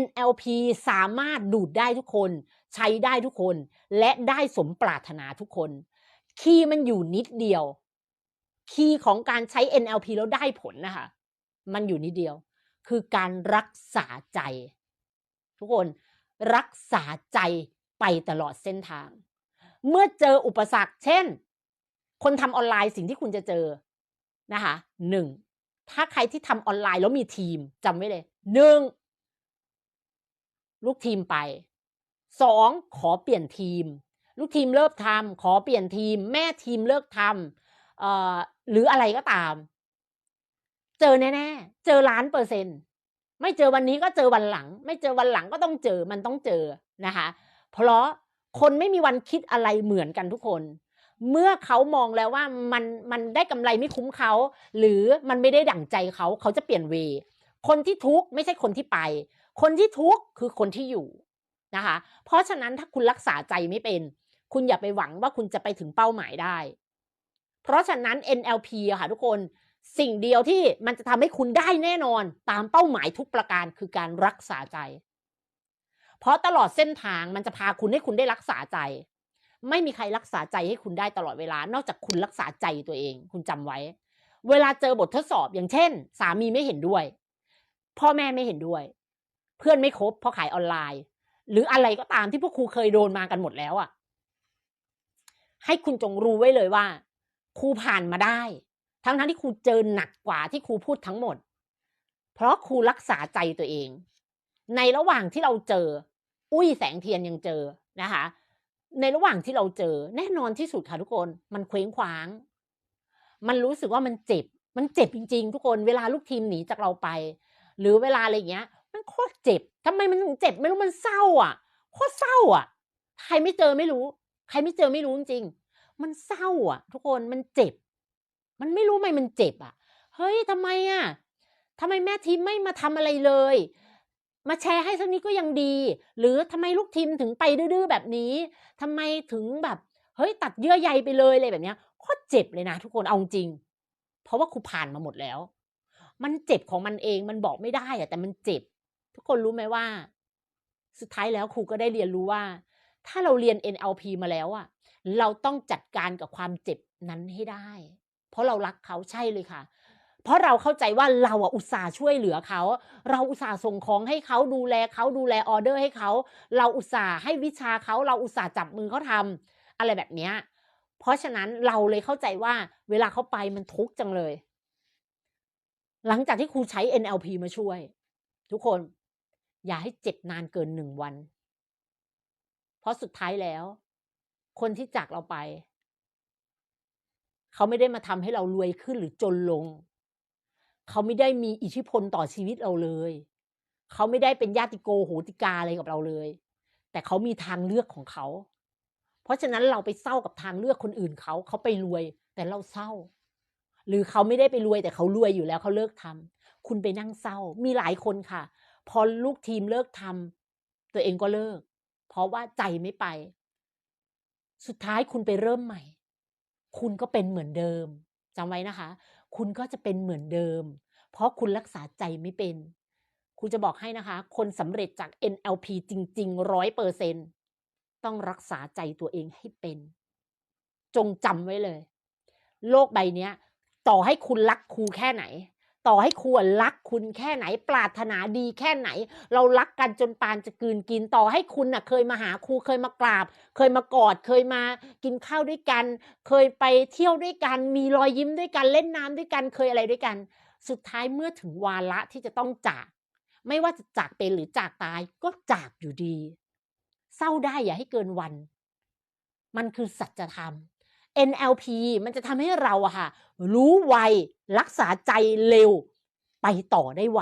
NLP สามารถดูดได้ทุกคน ใช้ได้ทุกคน และได้สมปรารถนาทุกคน คีย์มันอยู่นิดเดียว คีย์ของการใช้ NLP แล้วได้ผลนะคะ มันอยู่นิดเดียว คือการรักษาใจ ทุกคนรักษาใจไปตลอดเส้นทาง เมื่อเจออุปสรรค เช่น คนทำออนไลน์สิ่งที่คุณจะเจอนะคะหนึ่งถ้าใครที่ทำออนไลน์แล้วมีทีมจำไว้เลยหนึ่ง ลูกทีมไปสองขอเปลี่ยนทีม ลูกทีมเลิกทำขอเปลี่ยนทีม แม่ทีมเลิกทำหรืออะไรก็ตาม เจอแน่ๆ เจอล้านเปอร์เซ็นต์ไม่เจอวันนี้ก็เจอวันหลัง ไม่เจอวันหลังก็ต้องเจอมันต้องเจอนะคะ เพราะคนไม่มีวันคิดอะไรเหมือนกันทุกคน เมื่อเขามองแล้วว่ามันมันได้กำไรไม่คุ้มเขา หรือมันไม่ได้ดั่งใจเขาเขาจะเปลี่ยนเว คนที่ทุกข์ไม่ใช่คนที่ไป คนที่ทุกข์คือคนที่อยู่นะคะ เพราะฉะนั้นถ้าคุณรักษาใจไม่เป็น คุณอย่าไปหวังว่าคุณจะไปถึงเป้าหมายได้ เพราะฉะนั้น NLP อะค่ะทุกคนสิ่งเดียวที่มันจะทำให้คุณได้แน่นอน ตามเป้าหมายทุกประการคือการรักษาใจ เพราะตลอดเส้นทางมันจะพาคุณให้คุณได้รักษาใจ ไม่มีใครรักษาใจให้คุณได้ตลอดเวลา นอกจากคุณรักษาใจตัวเอง คุณจำไว้ เวลาเจอบททดสอบอย่างเช่น สามีไม่เห็นด้วย พ่อแม่ไม่เห็นด้วย เพื่อนไม่ครบเพราะขายออนไลน์ หรืออะไรก็ตามที่พวกครูเคยโดนมากันหมดแล้วอะ่ะ ให้คุณจงรู้ไว้เลยว่าครูผ่านมาได้ ทั้งทั้งที่ครูเจอหนักกว่าที่ครูพูดทั้งหมด เพราะครูรักษาใจตัวเอง ในระหว่างที่เราเจอ อุ้ยแสงเทียนยังเจอนะคะ ในระหว่างที่เราเจอ แน่นอนที่สุดค่ะทุกคน มันเคว้งคว้าง มันรู้สึกว่ามันเจ็บ มันเจ็บจริง ๆ ทุกคน เวลาลูกทีมหนีจากเราไป หรือเวลาอะไรเงี้ย มันโคตรเจ็บทำไมมันถึงเจ็บไม่รู้มันเศร้าอะโคตรเศร้าอะ ใครไม่เจอไม่รู้ ใครไม่เจอไม่รู้จริงมันเศร้าอะ ทุกคนมันเจ็บ มันไม่รู้ทำไมมันเจ็บอะ เฮ้ยทำไมอะทำไมแม่ทีมไม่มาทำอะไรเลย มาแชร์ให้สักนิดก็ยังดี หรือทำไมลูกทีมถึงไปดื้อแบบนี้ทำไมถึงแบบ เฮ้ย ตัดเยื่อใยไปเลยอะไรแบบเนี้ยโคตรเจ็บเลยนะทุกคนเอาจริง เพราะว่าครูผ่านมาหมดแล้ว มันเจ็บของมันเองมันบอกไม่ได้อะแต่มันเจ็บ ทุกคนรู้ไหมว่า สุดท้ายแล้วครูก็ได้เรียนรู้ว่า ถ้าเราเรียน NLP มาแล้วอะเราต้องจัดการกับความเจ็บนั้นให้ได้ เพราะเรารักเขาใช่เลยค่ะ เพราะเราเข้าใจว่าเราอะอุตส่าห์ช่วยเหลือเขา เราอุตส่าห์ส่งของให้เขาดูแลเขาดูแลออเดอร์ให้เขา เราอุตส่าห์ให้วิชาเขาเราอุตส่าห์จับมือเขาทำอะไรแบบเนี้ยเพราะฉะนั้นเราเลยเข้าใจว่าเวลาเขาไปมันทุกข์จังเลย หลังจากที่ครูใช้ NLP มาช่วย ทุกคน อย่าให้เจ็บนานเกินหนึ่งวัน เพราะสุดท้ายแล้ว คนที่จากเราไป เขาไม่ได้มาทำให้เรารวยขึ้นหรือจนลง เขาไม่ได้มีอิทธิพลต่อชีวิตเราเลย เขาไม่ได้เป็นญาติโกโหติกาอะไรกับเราเลย แต่เขามีทางเลือกของเขา เพราะฉะนั้นเราไปเศร้ากับทางเลือกคนอื่นเขา เขาไปรวย แต่เราเศร้า หรือเขาไม่ได้ไปรวยแต่เขารวยอยู่แล้วเขาเลิกทำคุณไปนั่งเศร้า มีหลายคนค่ะ พอลูกทีมเลิกทำตัวเองก็เลิก เพราะว่าใจไม่ไป สุดท้ายคุณไปเริ่มใหม่ คุณก็เป็นเหมือนเดิมจำไว้นะคะ คุณก็จะเป็นเหมือนเดิม เพราะคุณรักษาใจไม่เป็นคุณจะบอกให้นะคะ คนสำเร็จจาก NLP จริงๆร้อยเปอร์เซ็นต้องรักษาใจตัวเองให้เป็น จงจำไว้เลย โลกใบเนี้ยต่อให้คุณรักครูแค่ไหน ต่อให้ควรรักคุณแค่ไหน ปรารถนาดีแค่ไหน เรารักกันจนปานจะกืนกินต่อให้คุณน่ะ เคยมาหาครูเคยมากราบ เคยมากอดเคยมากินข้าวด้วยกัน เคยไปเที่ยวด้วยกัน มีรอยยิ้มด้วยกันเล่นน้ำด้วยกันเคยอะไรด้วยกัน สุดท้ายเมื่อถึงวาระที่จะต้องจาก ไม่ว่าจะจากเป็นหรือจากตายก็จากอยู่ดี เศร้าได้อย่าให้เกินวัน มันคือสัจธรรม NLP มันจะทำให้เราอะค่ะ รู้ไว รักษาใจเร็ว ไปต่อได้ไว